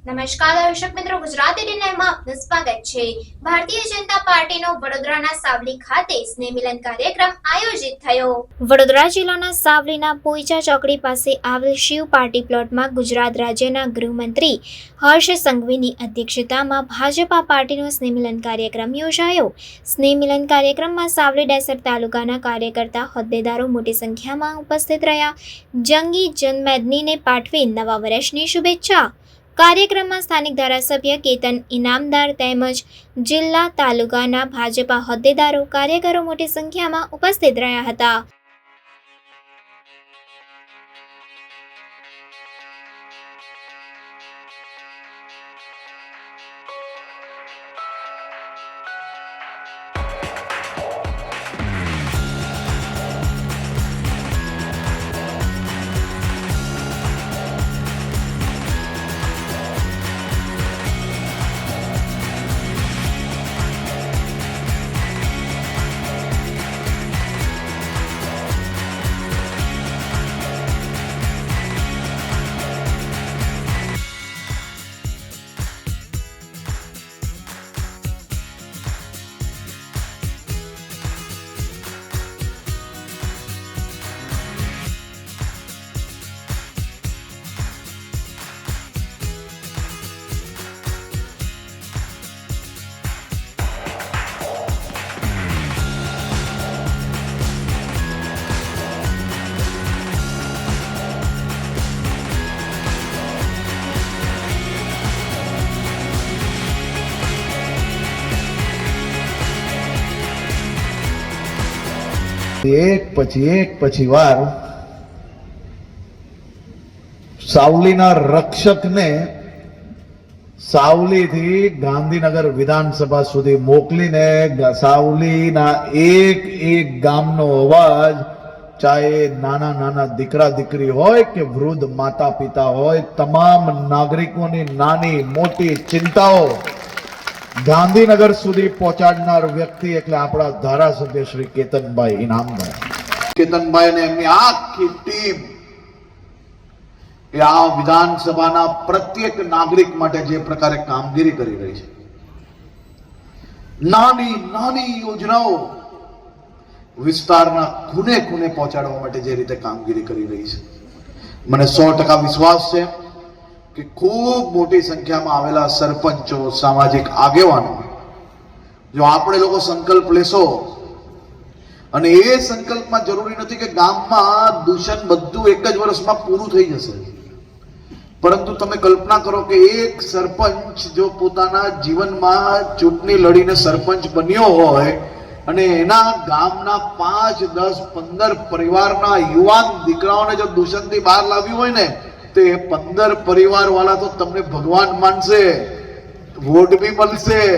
નમસ્કાર, દર્શક મિત્રો, ગુજરાતી ડિનેમાં આપનું સ્વાગત છે. ભારતીય જનતા પાર્ટીનો વડોદરાના સાવલી ખાતે સ્નેહ મિલન કાર્યક્રમ આયોજિત થયો. વડોદરા જિલ્લાના સાવલીના પોઈચા ચોકડી પાસે આવેલ શિવ પાર્ટી પ્લોટમાં ગુજરાત રાજ્યના ગૃહમંત્રી હર્ષ સંઘવીની અધ્યક્ષતામાં ભાજપા પાર્ટીનો સ્નેહ મિલન કાર્યક્રમ યોજાયો. સ્નેહ મિલન કાર્યક્રમમાં સાવલી ડેસર તાલુકાના કાર્યકર્તા હોદ્દેદારો મોટી સંખ્યામાં ઉપસ્થિત રહ્યા. જંગી જનમેદનીને પાઠવી નવા વર્ષની શુભેચ્છા. કાર્યક્રમમાં સ્થાનિક ધારાસભ્ય કેતન ઇનામદાર તેમજ જિલ્લા તાલુકાના ભાજપા હોદ્દેદારો, કાર્યકરો મોટી સંખ્યામાં ઉપસ્થિત રહ્યા હતા. એક, પછી એક, પછી વાર. સાવલીના રક્ષકને સાવલીથી ગાંધીનગર વિધાનસભા સુધી મોકલીને સાવલીના એક એક ગામનો અવાજ, ચાહે નાના નાના દીકરા, દીકરી હોય કે વૃદ્ધ માતા પિતા હોય, તમામ નાગરિકોની નાની, મોટી ચિંતાઓ ગાંધીનગર સુધી પહોંચાડનાર વ્યક્તિ એટલે આપણા ધારાસભ્ય શ્રી કેતનભાઈ ઇનામભાઈ. કેતનભાઈ ને એમની આખી ટીમ એ આ વિધાનસભાના પ્રત્યેક નાગરિક માટે જે પ્રકારે કામગીરી કરી રહી છે. નાની નાની યોજનાઓ વિસ્તારના ખૂને ખૂને પહોંચાડવા માટે જે રીતે કામગીરી કરી રહી છે. મને સો ટકા વિશ્વાસ છે. કે ખૂબ મોટી સંખ્યામાં આવેલા સરપંચો, સામાજિક આગેવાનો. જો આપણે લોકો સંકલ્પ લેશો, અને એ સંકલ્પમાં જરૂરી નથી કે ગામમાં દૂષણ બધું એક જ વર્ષમાં પૂરું થઈ જશે. પરંતુ તમે કલ્પના કરો કે એક સરપંચ જો પોતાના જીવનમાં ચૂંટણી લડીને સરપંચ બન્યો હોય, અને એના ગામના પાંચ, દસ, પંદર પરિવારના યુવાન દીકરાઓને જો દૂષણથી બહાર લાવ્યું હોય ને તો એ પંદર પરિવાર વાળા તો તમને ભગવાન માનશે. વોટ બી મળશે.